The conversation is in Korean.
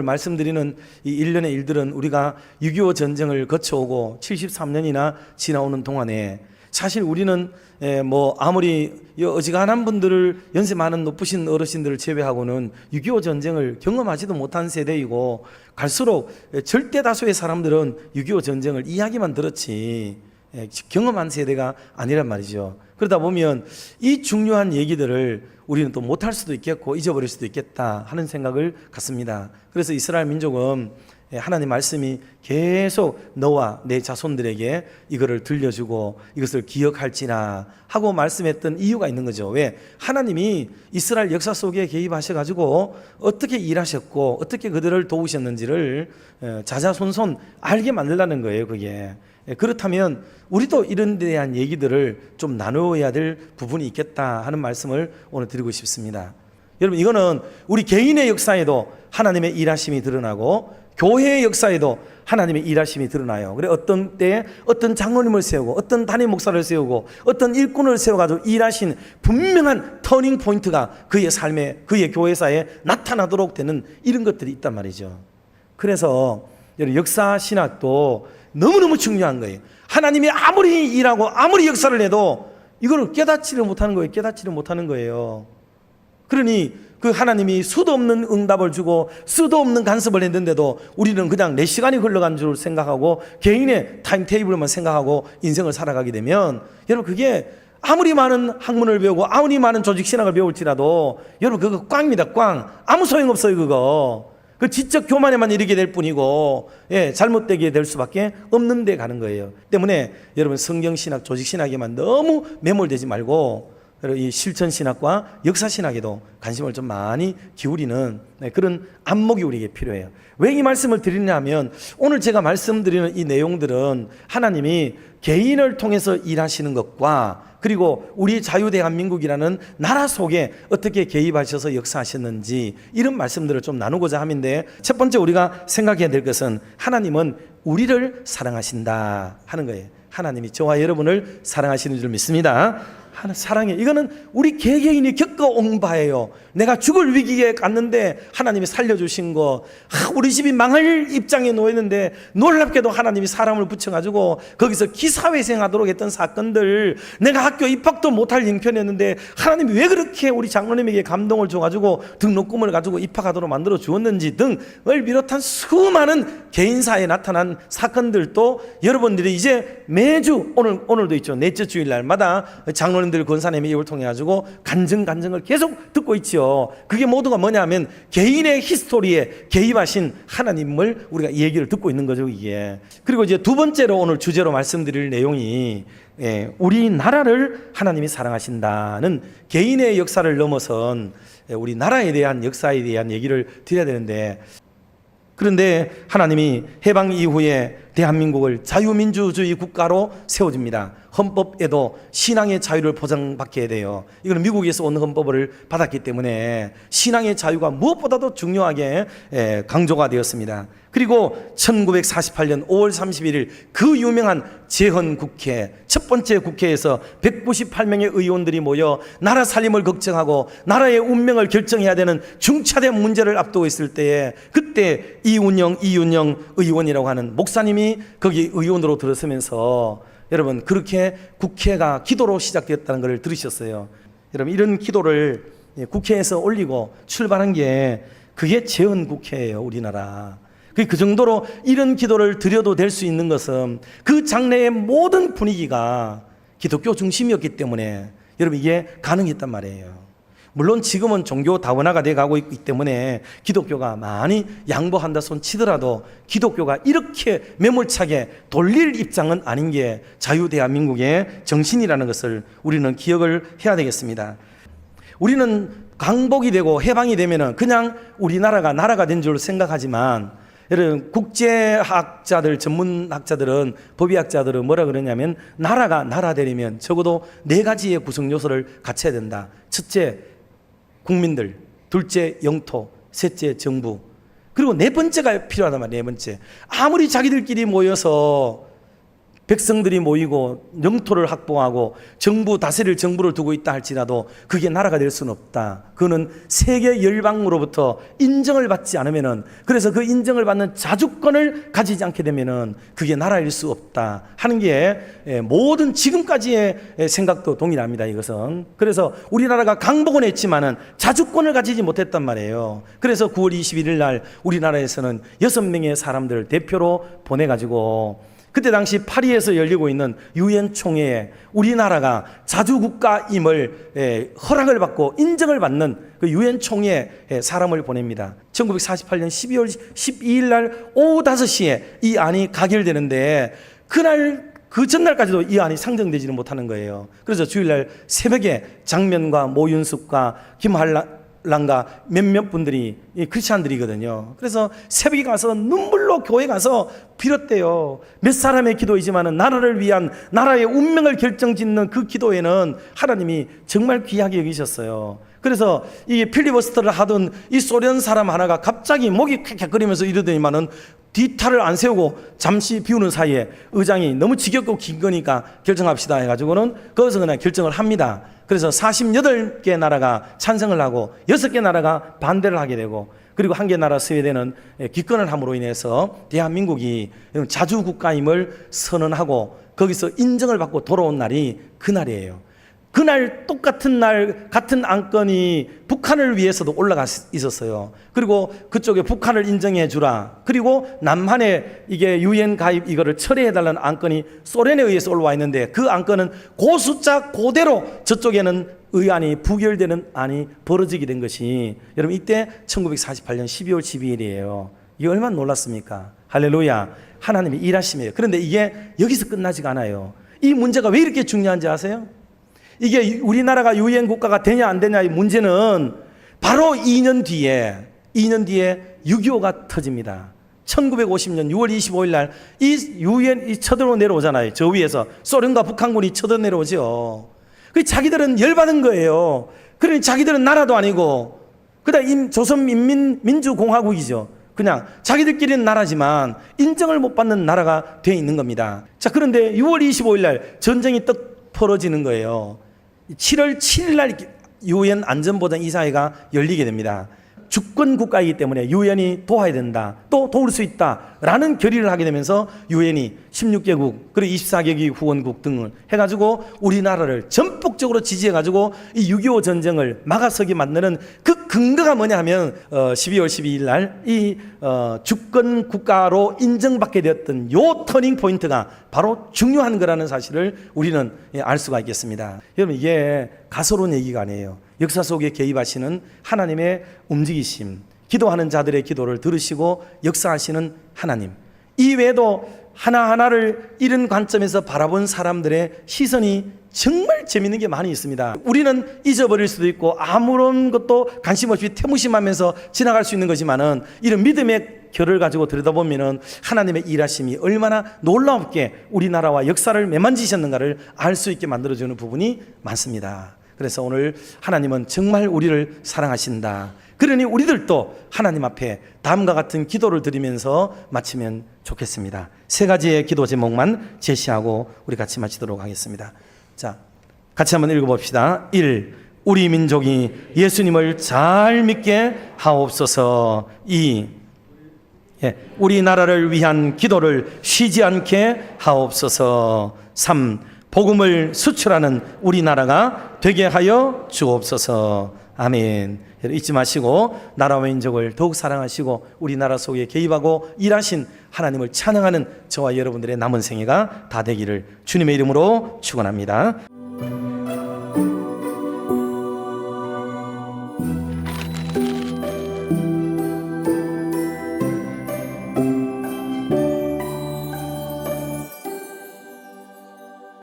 오늘 말씀드리는 이 일련의 일들은 우리가 6.25 전쟁을 거쳐오고 73년이나 지나오는 동안에 사실 우리는 에, 뭐 아무리 이 어지간한 분들을 연세 많은 높으신 어르신들을 제외하고는 6.25 전쟁을 경험하지도 못한 세대이고 갈수록 에, 절대 다수의 사람들은 6.25 전쟁을 이야기만 들었지 에, 경험한 세대가 아니란 말이죠. 그러다 보면 이 중요한 얘기들을 우리는 또 못할 수도 있겠고 잊어버릴 수도 있겠다 하는 생각을 갖습니다. 그래서 이스라엘 민족은 예, 하나님 말씀이 계속 너와 내 자손들에게 이거를 들려주고 이것을 기억할지나 하고 말씀했던 이유가 있는 거죠. 왜? 하나님이 이스라엘 역사 속에 개입하셔가지고 어떻게 일하셨고 어떻게 그들을 도우셨는지를 예, 자자손손 알게 만들라는 거예요. 그게. 예, 그렇다면 우리도 이런 데 대한 얘기들을 좀 나누어야 될 부분이 있겠다 하는 말씀을 오늘 드리고 싶습니다. 여러분 이거는 우리 개인의 역사에도 하나님의 일하심이 드러나고 교회의 역사에도 하나님의 일하심이 드러나요. 그래 어떤 때에 어떤 장로님을 세우고 어떤 단임 목사를 세우고 어떤 일꾼을 세워가지고 일하신 분명한 터닝 포인트가 그의 삶에 그의 교회사에 나타나도록 되는 이런 것들이 있단 말이죠. 그래서 역사 신학도 너무너무 중요한 거예요. 하나님이 아무리 일하고 아무리 역사를 해도 이거를 깨닫지를 못하는 거예요. 깨닫지를 못하는 거예요. 그러니 그 하나님이 수도 없는 응답을 주고 수도 없는 간섭을 했는데도 우리는 그냥 내 시간이 흘러간 줄 생각하고 개인의 타임 테이블만 생각하고 인생을 살아가게 되면 여러분 그게 아무리 많은 학문을 배우고 아무리 많은 조직 신학을 배울지라도 여러분 그거 꽝입니다 꽝 아무 소용 없어요 그거 그 지적 교만에만 이르게 될 뿐이고 예 잘못되게 될 수밖에 없는 데 가는 거예요 때문에 여러분 성경 신학 조직 신학에만 너무 매몰되지 말고 이 실천 신학과 역사 신학에도 관심을 좀 많이 기울이는 네, 그런 안목이 우리에게 필요해요. 왜 이 말씀을 드리냐면 오늘 제가 말씀드리는 이 내용들은 하나님이 개인을 통해서 일하시는 것과 그리고 우리 자유대한민국이라는 나라 속에 어떻게 개입하셔서 역사하셨는지 이런 말씀들을 좀 나누고자 함인데 첫 번째 우리가 생각해야 될 것은 하나님은 우리를 사랑하신다 하는 거예요. 하나님이 저와 여러분을 사랑하시는 줄 믿습니다. 하나 사랑해. 이거는 우리 개개인이 겪어온 바예요. 내가 죽을 위기에 갔는데 하나님이 살려주신 거. 아, 우리 집이 망할 입장에 놓였는데 놀랍게도 하나님이 사람을 붙여가지고 거기서 기사회생하도록 했던 사건들. 내가 학교 입학도 못할 형편이었는데 하나님이 왜 그렇게 우리 장로님에게 감동을 줘가지고 등록금을 가지고 입학하도록 만들어 주었는지 등을 비롯한 수많은 개인사에 나타난 사건들도 여러분들이 이제 매주 오늘 오늘도 있죠. 넷째 주일날마다 장로님 들 권사님의 입을 통해 가지고 간증 간증을 계속 듣고 있지요. 그게 모두가 뭐냐면 개인의 히스토리에 개입하신 하나님을 우리가 얘기를 듣고 있는 거죠, 이게. 그리고 이제 두 번째로 오늘 주제로 말씀드릴 내용이 예, 우리나라를 하나님이 사랑하신다는 개인의 역사를 넘어선 예, 우리 나라에 대한 역사에 대한 얘기를 드려야 되는데 그런데 하나님이 해방 이후에 대한민국을 자유민주주의 국가로 세워줍니다. 헌법에도 신앙의 자유를 보장받게 돼요. 이거는 미국에서 온 헌법을 받았기 때문에 신앙의 자유가 무엇보다도 중요하게 예, 강조가 되었습니다. 그리고 1948년 5월 31일 그 유명한 재헌 국회 첫 번째 국회에서 198명의 의원들이 모여 나라 살림을 걱정하고 나라의 운명을 결정해야 되는 중차대 문제를 앞두고 있을 때에 그때 이운영 이윤영 의원이라고 하는 목사님 이 거기 의원으로 들어서면서 여러분 그렇게 국회가 기도로 시작되었다는 것을 들으셨어요. 여러분 이런 기도를 국회에서 올리고 출발한 게 그게 재헌 국회예요 우리나라. 그- 그 정도로 이런 기도를 드려도 될 수 있는 것은 그 장래의 모든 분위기가 기독교 중심이었기 때문에 여러분 이게 가능했단 말이에요. 물론 지금은 종교 다원화가 돼 가고 있기 때문에 기독교가 많이 양보한다 손 치더라도 기독교가 이렇게 매몰차게 돌릴 입장은 아닌 게 자유 대한민국의 정신이라는 것을 우리는 기억을 해야 되겠습니다. 우리는 강복이 되고 해방이 되면은 그냥 우리나라가 나라가 된 줄 생각하지만 여러분 국제학자들 전문학자들은 법의학자들은 뭐라 그러냐면 나라가 나라 되려면 적어도 네 가지의 구성 요소를 갖춰야 된다. 첫째 국민들, 둘째 영토, 셋째 정부. 그리고 네 번째가 필요하단 말이에요. 네 번째. 아무리 자기들끼리 모여서 백성들이 모이고 영토를 확보하고 정부 다스릴 정부를 두고 있다 할지라도 그게 나라가 될 수는 없다. 그거는 세계 열방으로부터 인정을 받지 않으면은 그래서 그 인정을 받는 자주권을 가지지 않게 되면은 그게 나라일 수 없다 하는 게 예, 모든 지금까지의 예, 생각도 동일합니다. 이것은 그래서 우리나라가 강복은 했지만은 자주권을 가지지 못했단 말이에요. 그래서 9월 21일 날 우리나라에서는 여섯 명의 사람들을 대표로 보내 가지고 그때 당시 파리에서 열리고 있는 유엔 총회에 우리나라가 자주국가임을 예, 허락을 받고 인정을 받는 그 유엔 총회에 사람을 보냅니다. 1948년 12월 12일 날 오후 5시에 이 안이 가결되는데 그날 그 전날까지도 이 안이 상정되지는 못하는 거예요. 그래서 주일날 새벽에 장면과 모윤숙과 김한란 과 몇몇 분들이 이 크리스찬들이거든요. 그래서 새벽에 가서 눈물로 교회 가서 빌었대요. 몇 사람의 기도이지만은 나라를 위한 나라의 운명을 결정짓는 그 기도에는 하나님이 정말 귀하게 여기셨어요. 그래서 이 필리버스터를 하던 이 소련 사람 하나가 갑자기 목이 쾌쾌거리면서 이러더니만은 뒤탈을 안 세우고 잠시 비우는 사이에 의장이 너무 지겹고 긴 거니까 결정합시다 해가지고는 거기서 그냥 결정을 합니다. 그래서 48개 나라가 찬성을 하고 6개 나라가 반대를 하게 되고 그리고 한 개 나라 스웨덴은 기권을 함으로 인해서 대한민국이 자주국가임을 선언하고 거기서 인정을 받고 돌아온 날이 그날이에요. 그날 똑같은 날 같은 안건이 북한을 위해서도 올라가 있었어요. 그리고 그쪽에 북한을 인정해 주라. 그리고 남한에 이게 유엔 가입 이거를 철회해 달라는 안건이 소련에 의해서 올라와 있는데 그 안건은 고숫자 그대로 저쪽에는 의안이 부결되는 안이 벌어지게 된 것이 여러분 이때 1948년 12월 12일이에요. 이게 얼마나 놀랐습니까? 할렐루야. 하나님이 일하심이에요. 그런데 이게 여기서 끝나지가 않아요. 이 문제가 왜 이렇게 중요한지 아세요? 이게 우리나라가 유엔 국가가 되냐 안 되냐의 문제는 바로 2년 뒤에 2년 뒤에 6.25가 터집니다. 1950년 6월 25일 날 이 유엔이 쳐들어 내려오잖아요. 저 위에서 소련과 북한군이 쳐들어 내려오죠. 그 자기들은 열받은 거예요. 그러니 자기들은 나라도 아니고 그다음 조선민민민주공화국이죠. 그냥 자기들끼리는 나라지만 인정을 못 받는 나라가 돼 있는 겁니다. 자 그런데 6월 25일 날 전쟁이 떡 벌어지는 거예요. 7월 7일 날 유엔 안전보장 이사회가 열리게 됩니다. 주권 국가이기 때문에 유엔이 도와야 된다. 또 도울 수 있다라는 결의를 하게 되면서 유엔이 16개국 그리고 24개국 후원국 등을 해 가지고 우리나라를 전폭적으로 지지해 가지고 이 6.25 전쟁을 막아서게 만드는 그 근거가 뭐냐 하면 어 12월 12일 날이 어 주권 국가로 인정받게 되었던 요 터닝 포인트가 바로 중요한 거라는 사실을 우리는 예, 알 수가 있겠습니다. 여러분 이게 가소로운 얘기가 아니에요. 역사 속에 개입하시는 하나님의 움직이심, 기도하는 자들의 기도를 들으시고 역사하시는 하나님. 이 외에도 하나하나를 이런 관점에서 바라본 사람들의 시선이 정말 재밌는 게 많이 있습니다. 우리는 잊어버릴 수도 있고 아무런 것도 관심 없이 태무심하면서 지나갈 수 있는 거지만은 이런 믿음의 결을 가지고 들여다보면은 하나님의 일하심이 얼마나 놀랍게 우리나라와 역사를 매만지셨는가를 알 수 있게 만들어주는 부분이 많습니다. 그래서 오늘 하나님은 정말 우리를 사랑하신다. 그러니 우리들도 하나님 앞에 다음과 같은 기도를 드리면서 마치면 좋겠습니다. 세 가지의 기도 제목만 제시하고 우리 같이 마치도록 하겠습니다. 자, 같이 한번 읽어봅시다. 1. 우리 민족이 예수님을 잘 믿게 하옵소서. 2. 예, 우리나라를 위한 기도를 쉬지 않게 하옵소서. 3. 복음을 수출하는 우리나라가 되게 하여 주옵소서. 아멘. 잊지 마시고 나라와 민족을 더욱 사랑하시고 우리나라 속에 개입하고 일하신 하나님을 찬양하는 저와 여러분들의 남은 생애가 다 되기를 주님의 이름으로 축원합니다.